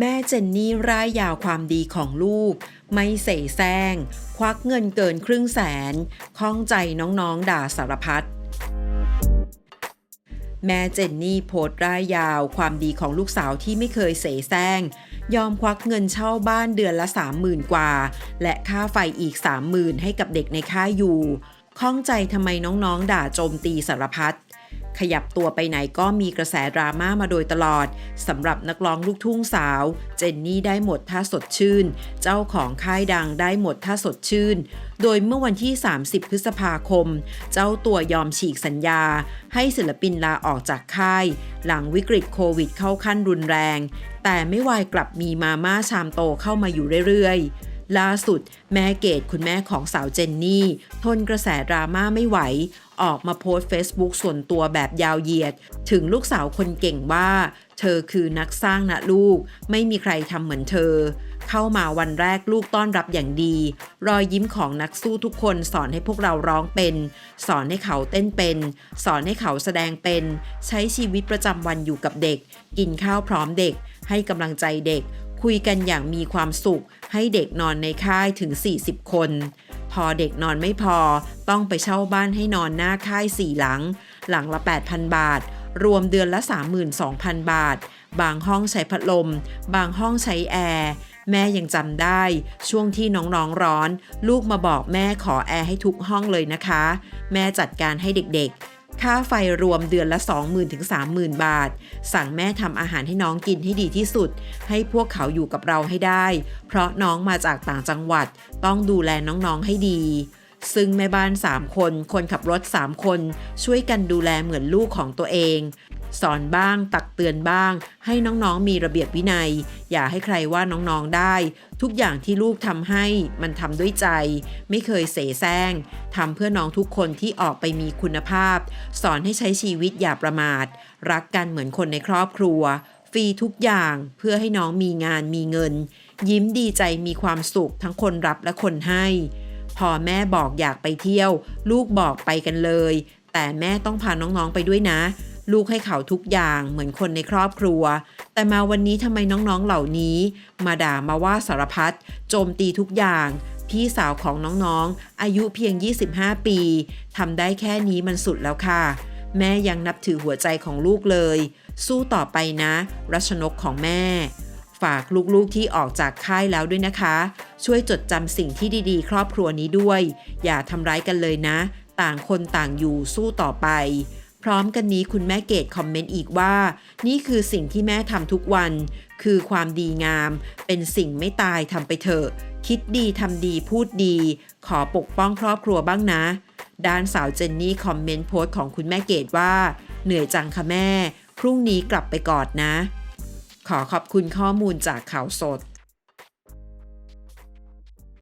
แม่เจนนี่ร่ายยาวความดีของลูก ไม่เสแสร้ง ควักเงินเกินครึ่งแสนข้องใจน้องๆด่าสารพัดแม่เจนนี่โพสต์ร่ายยาวความดีของลูกสาวที่ไม่เคยเสแสร้ง ยอมควักเงินเช่าบ้านเดือนละ30,000กว่า และค่าไฟอีก30,000ให้กับเด็กในค่ายอยู่ ข้องใจทำไมน้องๆ ด่าโจมตีสารพัด ขยับตัวไปไหนก็มีกระแสดราม่ามาโดยตลอดสำหรับนักร้องลูกทุ่งสาว เจนนี่ได้หมดท่าสดชื่น เจ้าของค่ายดังได้หมดท่าสดชื่น โดยเมื่อวันที่ 30 พฤษภาคม เจ้าตัวยอมฉีกสัญญา ให้ศิลปินลาออกจากค่าย หลังวิกฤตโควิดเข้าขั้นรุนแรง แต่ไม่วายกลับมีมาม่าชามโตเข้ามาอยู่เรื่อยๆ ล่าสุด แม่เกดคุณแม่ของสาวเจนนี่ ทนกระแสดราม่าไม่ไหว ออกมาโพสต์ Facebook ส่วนตัวแบบยาวเหยียด ถึงลูกสาวคนเก่งว่า เธอคือนักสร้างนะลูก ไม่มีใครทำเหมือนเธอ เข้ามาวันแรกลูกต้อนรับอย่างดี รอยยิ้มของนักสู้ทุกคนสอนให้พวกเราร้องเป็น สอนให้เขาเต้นเป็น สอนให้เขาแสดงเป็น ใช้ชีวิตประจำวันอยู่กับเด็ก กินข้าวพร้อมเด็ก ให้กำลังใจเด็ก คุยกันอย่างมีความสุข ให้เด็กนอนในค่ายถึง 40 คน พอเด็กนอนไม่พอ ต้องไปเช่าบ้านให้นอนหน้าค่ายสี่หลัง หลังละ 8,000 บาท รวมเดือนละ 32,000 บาท บางห้องใช้พัดลม บางห้องใช้แอร์แม่ยังจำได้ ช่วงที่น้องๆร้อน ลูกมาบอกแม่ขอแอร์ให้ทุกห้องเลยนะคะ แม่จัดการให้เด็กๆ ค่าไฟรวมเดือนละ 20,000ถึง30,000 บาท สั่งแม่ทำอาหารให้น้องกินให้ดีที่สุด ให้พวกเขาอยู่กับเราให้ได้ เพราะน้องมาจากต่างจังหวัด ต้องดูแลน้องๆให้ดี ซึ่งแม่บ้าน 3 คน คนขับรถ 3 คน ช่วยกันดูแลเหมือนลูกของตัวเอง สอนบ้าง ตักเตือนบ้าง ให้น้องๆมีระเบียบวินัย อย่าให้ใครว่าน้องๆได้ ทุกอย่างที่ลูกทำให้มันทำด้วยใจ ไม่เคยเสแสร้งทำเพื่อน้องทุกคนที่ออกไปมีคุณภาพ สอนให้ใช้ชีวิตอย่าประมาท รักกันเหมือนคนในครอบครัวฟรีทุกอย่างเพื่อให้น้องมีงานมีเงิน ยิ้มดีใจมีความสุขทั้งคนรับและคนให้ พอแม่บอกอยากไปเที่ยว ลูกบอกไปกันเลย แต่แม่ต้องพาน้องๆไปด้วยนะ ลูกให้เขาทุกอย่างเหมือนคนในครอบครัว แต่มาวันนี้ทำไมน้องๆเหล่านี้ มาด่ามาว่าสารพัดโจมตีทุกอย่าง พี่สาวของน้องๆ อายุเพียง 25 ปีทำได้แค่นี้มันสุดแล้วค่ะ แม่ยังนับถือหัวใจของลูกเลย สู้ต่อไปนะ รัชนกของแม่ฝากลูกๆที่ออกจากค่ายแล้วด้วยนะคะ ช่วยจดจำสิ่งที่ดีๆ ครอบครัวนี้ด้วย อย่าทำร้ายกันเลยนะ ต่างคนต่างอยู่สู้ต่อไป พร้อมกันนี้คุณแม่เกดคอมเมนต์อีกว่า นี่คือสิ่งที่แม่ทำทุกวัน คือความดีงาม เป็นสิ่งไม่ตายทำไปเถอะ คิดดีทำดีพูดดี ขอปกป้องครอบครัวบ้างนะ ด้านสาวเจนนี่คอมเมนต์โพสต์ของคุณแม่เกดว่า เหนื่อยจังค่ะแม่ พรุ่งนี้กลับไปกอดนะ ขอขอบคุณข้อมูลจากข่าวสด